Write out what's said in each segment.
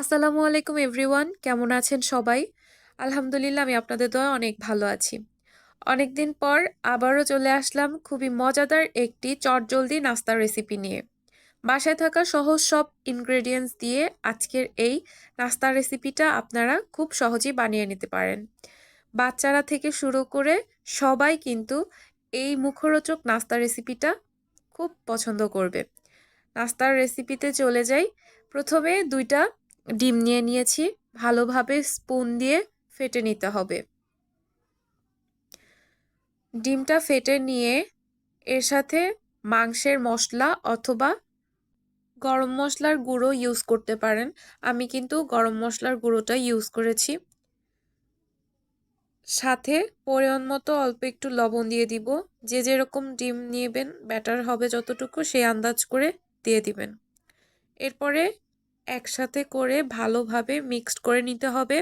আসসালামু আলাইকুম এভরিওয়ান, কেমন আছেন সবাই? আলহামদুলিল্লাহ, আমি আপনাদের দয়া অনেক ভালো আছি। অনেকদিন পর আবারও চলে আসলাম খুবই মজাদার একটি চটজলদি নাস্তার রেসিপি নিয়ে। বাসায় থাকা সহজ সব ইনগ্রেডিয়েন্টস দিয়ে আজকের এই নাস্তার রেসিপিটা আপনারা খুব সহজেই বানিয়ে নিতে পারেন। বাচ্চারা থেকে শুরু করে সবাই কিন্তু এই মুখরোচক নাস্তা রেসিপিটা খুব পছন্দ করবে। নাস্তার রেসিপিতে চলে যাই। প্রথমে দুইটা ডিম নিয়ে নিয়েছি, ভালোভাবে স্পুন দিয়ে ফেটে নিতে হবে। ডিমটা ফেটে নিয়ে এর সাথে মাংসের মশলা অথবা গরম মশলার গুঁড়ো ইউজ করতে পারেন। আমি কিন্তু গরম মশলার গুঁড়োটা ইউজ করেছি। সাথে পরিমাণ মতো অল্প একটু লবণ দিয়ে দিব। যে যেরকম ডিম নিয়েবেন ব্যাটার হবে যতটুকু, সেই আন্দাজ করে দিয়ে দিবেন। এরপরে একসাথে করে ভালোভাবে মিক্সড করে নিতে হবে।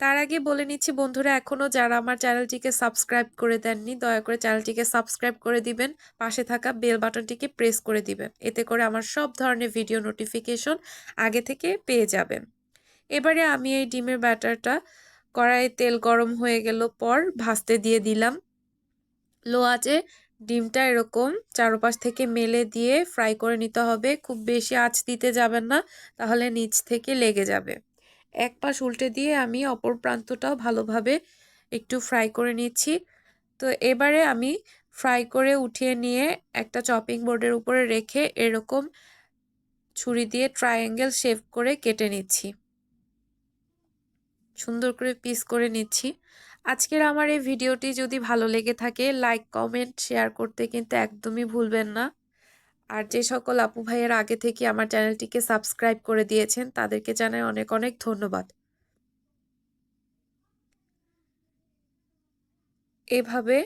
তার আগে বলে নিচ্ছি বন্ধুরা এখনও যারা আমার চ্যানেলটিকে সাবস্ক্রাইব করে দেননি, দয়া করে চ্যানেলটিকে সাবস্ক্রাইব করে দিবেন, পাশে থাকা বেল বাটনটিকে প্রেস করে দিবেন, এতে করে আমার সব ধরনের ভিডিও নোটিফিকেশন আগে থেকে পেয়ে যাবেন। এবারে আমি এই ডিমের ব্যাটারটা কড়াইয়ে তেল গরম হয়ে গেল পর ভাজতে দিয়ে দিলাম। লো আঁচে ডিমটা এরকম চারপাশ থেকে মেলে দিয়ে ফ্রাই করে নিতে হবে। খুব বেশি আঁচ দিতে যাবেন না, তাহলে নিচ থেকে লেগে যাবে। এক পাশ উল্টে দিয়ে আমি অপর প্রান্তটাও ভালোভাবে একটু ফ্রাই করে নিচ্ছি। তো এবারে আমি ফ্রাই করে উঠিয়ে নিয়ে একটা চপিং বোর্ডের উপরে রেখে এরকম ছুরি দিয়ে ট্রায়াঙ্গেল শেপ করে কেটে নিচ্ছি। সুন্দর করে পিস করে নিচ্ছি। আজকের আমার এই ভিডিওটি যদি ভালো লেগে থাকে লাইক কমেন্ট শেয়ার করতে কিন্তু একদমই ভুলবেন না। আর যে সকল আপু ভাইয়ের আগে থেকে আমার চ্যানেলটিকে সাবস্ক্রাইব করে দিয়েছেন, তাদেরকে জানাই অনেক অনেক ধন্যবাদ। এভাবে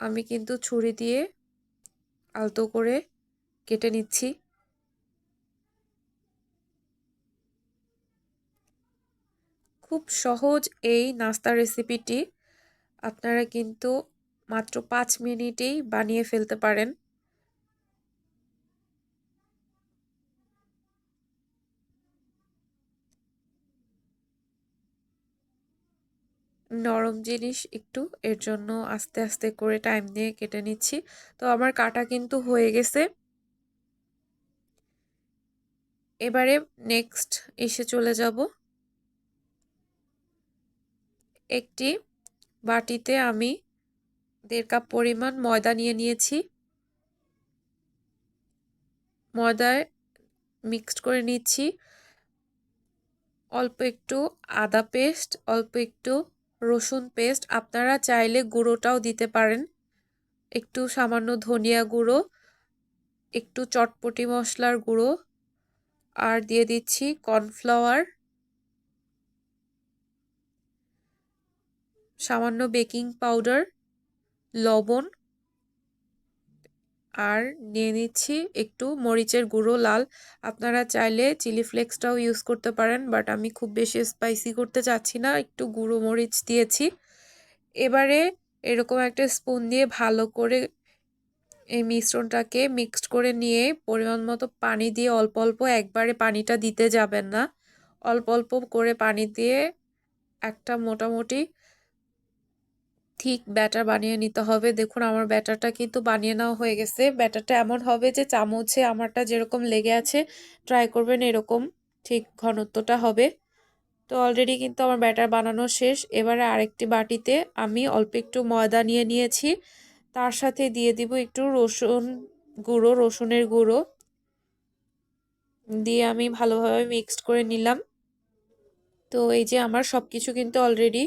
আমি কিন্তু ছুরি দিয়ে আলতো করে কেটে নিচ্ছি। খুব সহজ এই নাস্তা রেসিপিটি আপনারা কিন্তু মাত্র পাঁচ মিনিটেই বানিয়ে ফেলতে পারেন। নরম জিনিস একটু, এর জন্য আস্তে আস্তে করে টাইম দিয়ে কেটে নিচ্ছি। তো আমার কাটা কিন্তু হয়ে গেছে। এবারে নেক্সট এসে চলে যাব। একটি বাটিতে আমি দেড় কাপ পরিমাণ ময়দা নিয়ে নিয়েছি। ময়দায় মিক্সড করে নিচ্ছি। অল্প একটু আদা পেস্ট, অল্প একটু রসুন পেস্ট। আপনারা চাইলে গুঁড়োটাও দিতে পারেন। একটু সামান্য ধনিয়া গুঁড়ো, একটু চটপটি মশলার গুঁড়ো। আর দিয়ে দিচ্ছি কর্নফ্লাওয়ার। সামান্য বেকিং পাউডার, লবণ আর নিয়ে নিচ্ছি একটু মরিচের গুঁড়ো, লাল। আপনারা চাইলে চিলি ফ্লেক্সটাও ইউজ করতে পারেন বাট আমি খুব বেশি স্পাইসি করতে চাচ্ছি না, একটু গুঁড়ো মরিচ দিয়েছি। এবারে এরকম একটা স্পুন দিয়ে ভালো করে এই মিশ্রণটাকে মিক্সড করে নিয়ে পরিমাণ মতো পানি দিয়ে অল্প অল্প একবারে পানিটা দিতে যাবেন না। অল্প অল্প করে পানি দিয়ে একটা মোটামুটি ঠিক ব্যাটার বানিয়ে নিতে হবে। দেখুন, আমার ব্যাটারটা কিন্তু বানিয়ে নেওয়া হয়ে গেছে। ব্যাটারটা এমন হবে যে চামচে আমারটা যেরকম লেগে আছে ট্রাই করবেন এরকম। ঠিক ঘনত্বটা হবে। তো অলরেডি কিন্তু আমার ব্যাটার বানানো শেষ। এবারে আরেকটি বাটিতে আমি অল্প একটু ময়দা নিয়ে নিয়েছি। তার সাথে দিয়ে দিব একটু রসুন গুঁড়ো, রসুনের গুঁড়ো। দিয়ে আমি ভালোভাবে মিক্সড করে নিলাম। তো এই যে আমার সব কিছু কিন্তু অলরেডি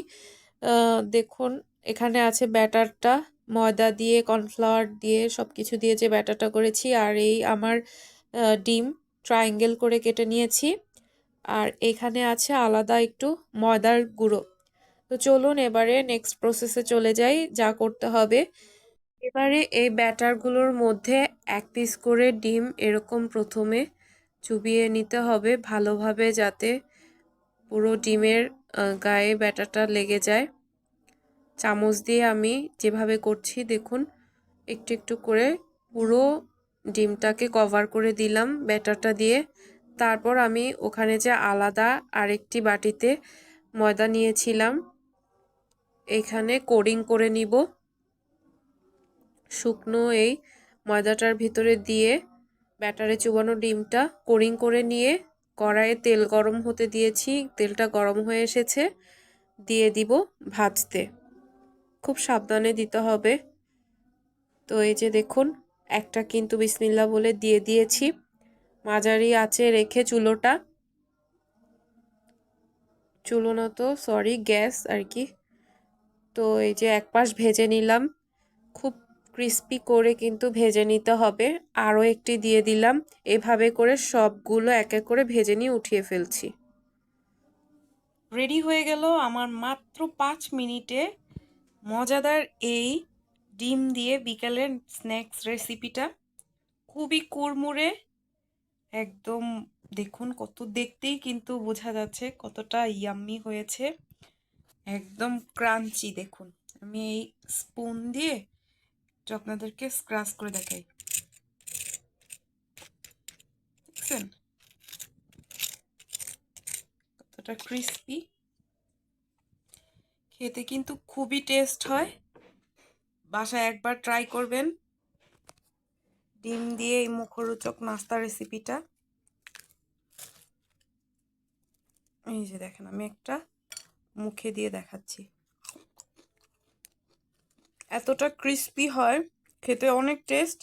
দেখুন এখানে আছে ব্যাটারটা, ময়দা দিয়ে, কর্নফ্লাওয়ার দিয়ে সব কিছু দিয়ে যে ব্যাটারটা করেছি আর এই আমার ডিম ট্রায়াঙ্গেল করে কেটে নিয়েছি। আর এখানে আছে আলাদা একটু ময়দার গুঁড়ো। তো চলুন এবারে নেক্সট প্রসেসে চলে যাই, যা করতে হবে। এবারে এই ব্যাটারগুলোর মধ্যে এক পিস করে ডিম এরকম প্রথমে চুবিয়ে নিতে হবে ভালোভাবে যাতে পুরো ডিমের গায়ে ব্যাটারটা লেগে যায়। চামচ দিয়ে আমি যেভাবে করছি, দেখুন, একটু একটু করে পুরো ডিমটাকে কভার করে দিলাম ব্যাটারটা দিয়ে। তারপর আমি ওখানে যে আলাদা আরেকটি বাটিতে ময়দা নিয়েছিলাম, এখানে কোডিং করে নিব। শুকনো এই ময়দাটার ভিতরে দিয়ে ব্যাটারে চুবানো ডিমটা কোরিং করে নিয়ে কড়াইয়ে তেল গরম হতে দিয়েছি, তেলটা গরম হয়ে এসেছে, দিয়ে দিব ভাজতে। খুব সাবধানে দিতে হবে। তো এই যে দেখুন, একটা কিন্তু বিসমিল্লা বলে দিয়ে দিয়েছি। মাঝারি আছে রেখে চুলোটা। চুলো না তো সরি গ্যাস আর কি। তো এই যে এক পাশ ভেজে নিলাম। খুব ক্রিস্পি করে কিন্তু ভেজে নিতে হবে। আরও একটি দিয়ে দিলাম। এভাবে করে সবগুলো এক এক করে ভেজে নিয়ে উঠিয়ে ফেলছি। রেডি হয়ে গেল আমার মাত্র পাঁচ মিনিটে মজাদার এই ডিম দিয়ে বিকেলের স্ন্যাক্স রেসিপিটা। খুবই কুড়মুড়ে, একদম দেখুন কত দেখতেই কিন্তু বোঝা যাচ্ছে কতটা ইয়াম্মি হয়েছে। একদম ক্রাঞ্চি দেখুন। আমি এই স্পুন দিয়ে একটু আপনাদেরকে স্ক্রাচ করে দেখাই। দেখছেন? কতটা ক্রিস্পি খেতে কিন্তু খুবই টেস্ট হয়। বাসায় একবার ট্রাই করবেন। ডিম দিয়ে এই মুখরোচক নাস্তা রেসিপিটা এই যে দেখেন, আমি একটা মুখে দিয়ে দেখাচ্ছি। এতটা ক্রিস্পি হয়, খেতে অনেক টেস্ট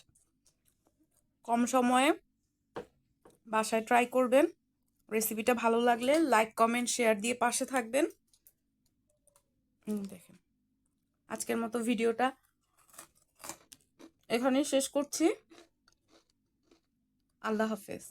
কম সময়ে বাসায় ট্রাই করবেন। রেসিপিটা ভালো লাগলে লাইক কমেন্ট শেয়ার দিয়ে পাশে থাকবেন। দেখেন। আজকের মতো ভিডিওটা এখানেই শেষ করছি। আল্লাহ হাফেজ।